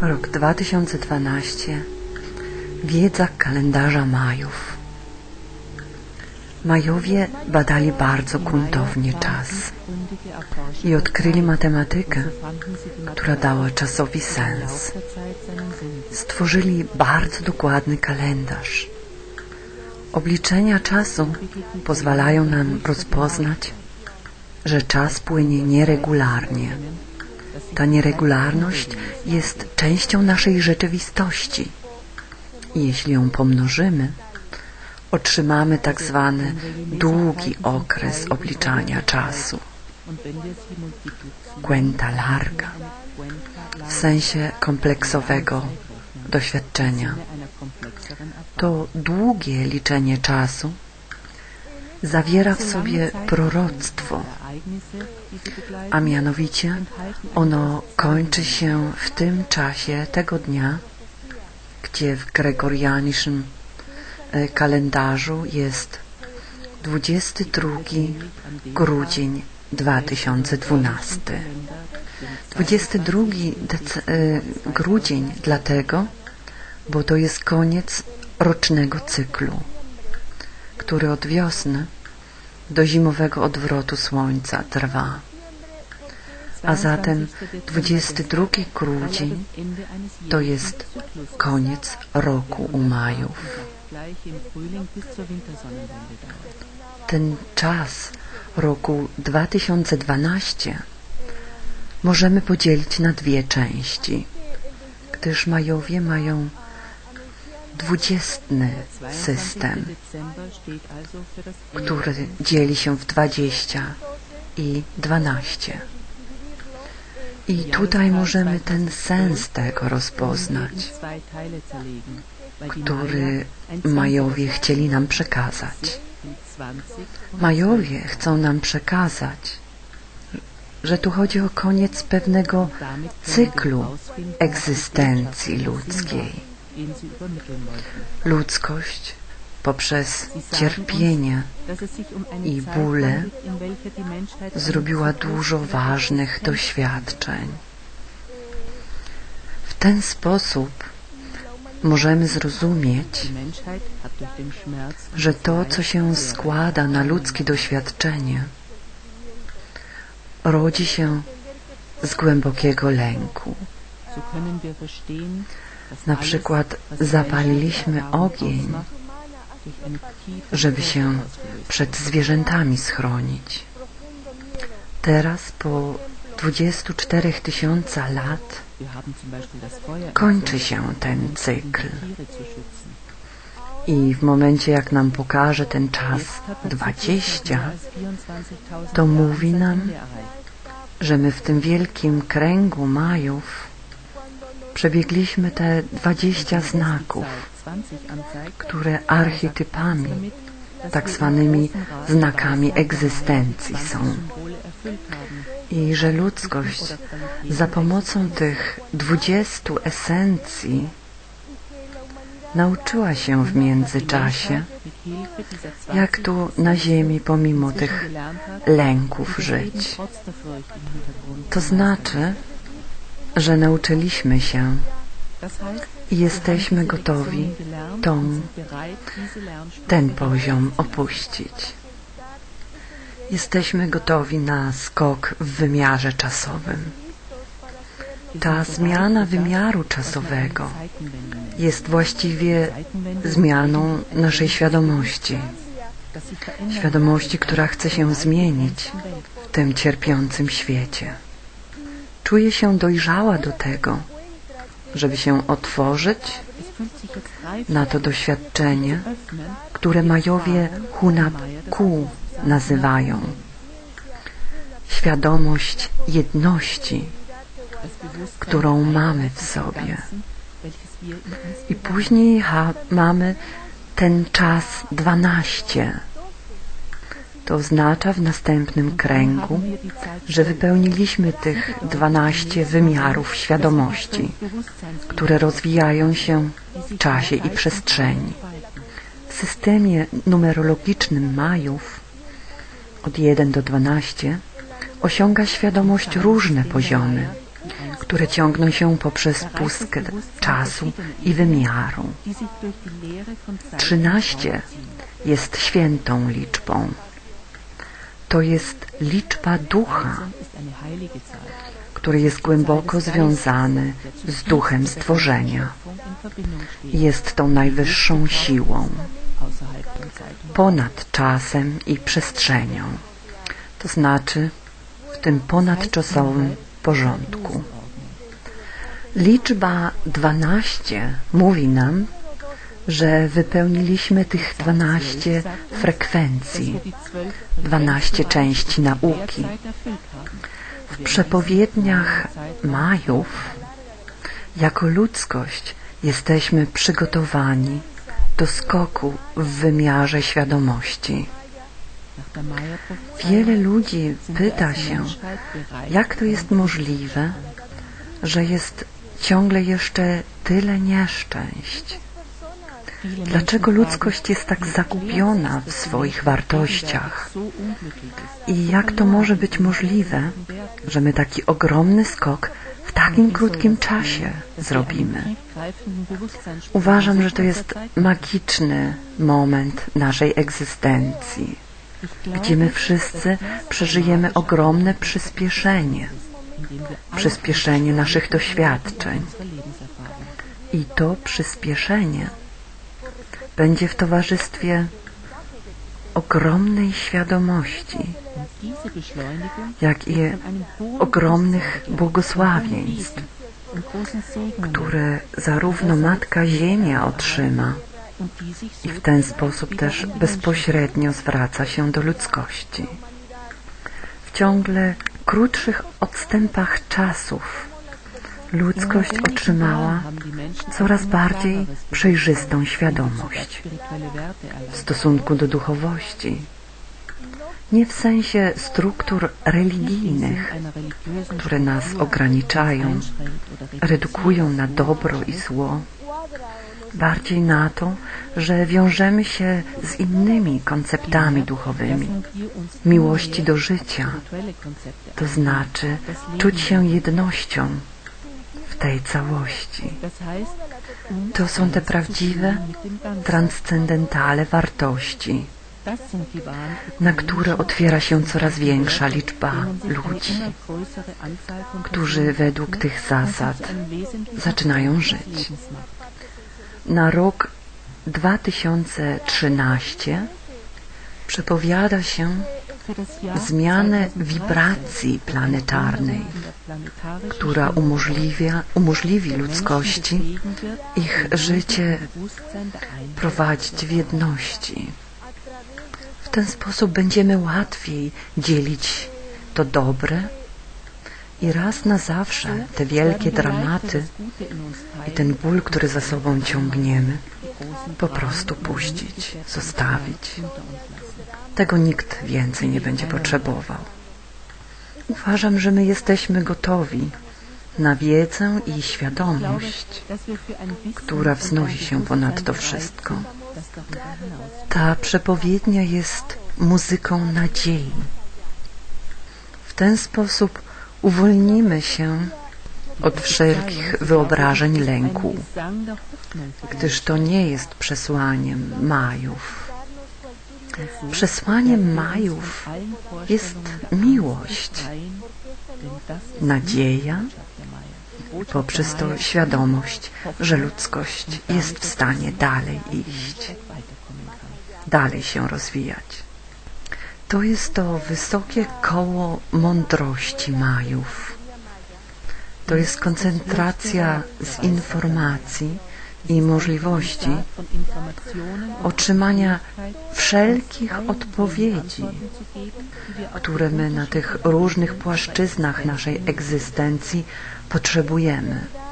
Rok 2012. Wiedza kalendarza Majów. Majowie badali bardzo gruntownie czas i odkryli matematykę, która dała czasowi sens. Stworzyli bardzo dokładny kalendarz. Obliczenia czasu pozwalają nam rozpoznać, że czas płynie nieregularnie. Ta nieregularność jest częścią naszej rzeczywistości. I jeśli ją pomnożymy, otrzymamy tak zwany długi okres obliczania czasu. Cuenta larga w sensie kompleksowego doświadczenia. To długie liczenie czasu zawiera w sobie proroctwo, a mianowicie ono kończy się w tym czasie tego dnia, gdzie w gregorianicznym e, kalendarzu jest 22 grudzień 2012. 22 e, grudzień dlatego, bo to jest koniec rocznego cyklu, który od wiosny do zimowego odwrotu słońca trwa. A zatem 22 grudzień to jest koniec roku u Majów. Ten czas roku 2012 możemy podzielić na dwie części, gdyż Majowie mają dwudziestny system, który dzieli się w dwadzieścia i dwanaście. I tutaj możemy ten sens tego rozpoznać, który Majowie chcieli nam przekazać. Majowie chcą nam przekazać, że tu chodzi o koniec pewnego cyklu egzystencji ludzkiej. Ludzkość poprzez cierpienie i bóle zrobiła dużo ważnych doświadczeń. W ten sposób możemy zrozumieć, że to, co się składa na ludzkie doświadczenie, rodzi się z głębokiego lęku. Na przykład zapaliliśmy ogień żeby się przed zwierzętami schronić. Teraz po 24 tysiąca lat kończy się ten cykl. I w momencie, jak nam pokaże ten czas 20, to mówi nam, że my w tym wielkim kręgu Majów przebiegliśmy te 20 znaków które archetypami, tak zwanymi znakami egzystencji są. I że ludzkość za pomocą tych dwudziestu esencji nauczyła się w międzyczasie, jak tu na ziemi pomimo tych lęków żyć. To znaczy, że nauczyliśmy się i jesteśmy gotowi tą, ten poziom opuścić. Jesteśmy gotowi na skok w wymiarze czasowym. Ta zmiana wymiaru czasowego jest właściwie zmianą naszej świadomości. Świadomości, która chce się zmienić w tym cierpiącym świecie. Czuję się dojrzała do tego, żeby się otworzyć na to doświadczenie, które Majowie Hunab Ku nazywają. Świadomość jedności, którą mamy w sobie. I później mamy ten czas dwanaście to oznacza w następnym kręgu, że wypełniliśmy tych dwanaście wymiarów świadomości, które rozwijają się w czasie i przestrzeni. W systemie numerologicznym Majów od 1 do 12 osiąga świadomość różne poziomy, które ciągną się poprzez pustkę czasu i wymiaru. Trzynaście jest świętą liczbą. To jest liczba ducha, który jest głęboko związany z duchem stworzenia. Jest tą najwyższą siłą, ponad czasem i przestrzenią, to znaczy w tym ponadczasowym porządku. Liczba 12 mówi nam, że wypełniliśmy tych 12 frekwencji, 12 części nauki. W przepowiedniach Majów jako ludzkość jesteśmy przygotowani do skoku w wymiarze świadomości. Wiele ludzi pyta się, jak to jest możliwe, że jest ciągle jeszcze tyle nieszczęść. Dlaczego ludzkość jest tak zagubiona w swoich wartościach? I jak to może być możliwe, że my taki ogromny skok w takim krótkim czasie zrobimy? Uważam, że to jest magiczny moment naszej egzystencji, gdzie my wszyscy przeżyjemy ogromne przyspieszenie, przyspieszenie naszych doświadczeń. I to przyspieszenie będzie w towarzystwie ogromnej świadomości, jak i ogromnych błogosławieństw, które zarówno Matka Ziemia otrzyma i w ten sposób też bezpośrednio zwraca się do ludzkości. W ciągle krótszych odstępach czasów ludzkość otrzymała coraz bardziej przejrzystą świadomość w stosunku do duchowości. Nie w sensie struktur religijnych, które nas ograniczają, redukują na dobro i zło, bardziej na to, że wiążemy się z innymi konceptami duchowymi, miłości do życia, to znaczy czuć się jednością tej całości. To są te prawdziwe, transcendentale wartości, na które otwiera się coraz większa liczba ludzi, którzy według tych zasad zaczynają żyć. Na rok 2013 przepowiada się zmianę wibracji planetarnej, która umożliwia, umożliwi ludzkości ich życie prowadzić w jedności. W ten sposób będziemy łatwiej dzielić to dobre i raz na zawsze te wielkie dramaty i ten ból, który za sobą ciągniemy, po prostu puścić, zostawić. Tego nikt więcej nie będzie potrzebował. Uważam, że my jesteśmy gotowi na wiedzę i świadomość, która wznosi się ponad to wszystko. Ta przepowiednia jest muzyką nadziei. W ten sposób uwolnimy się od wszelkich wyobrażeń lęku, gdyż to nie jest przesłaniem Majów. Przesłaniem Majów jest miłość, nadzieja poprzez to świadomość, że ludzkość jest w stanie dalej iść, dalej się rozwijać. To jest to wysokie koło mądrości Majów. To jest koncentracja z informacji i możliwości otrzymania wszelkich odpowiedzi, które my na tych różnych płaszczyznach naszej egzystencji potrzebujemy.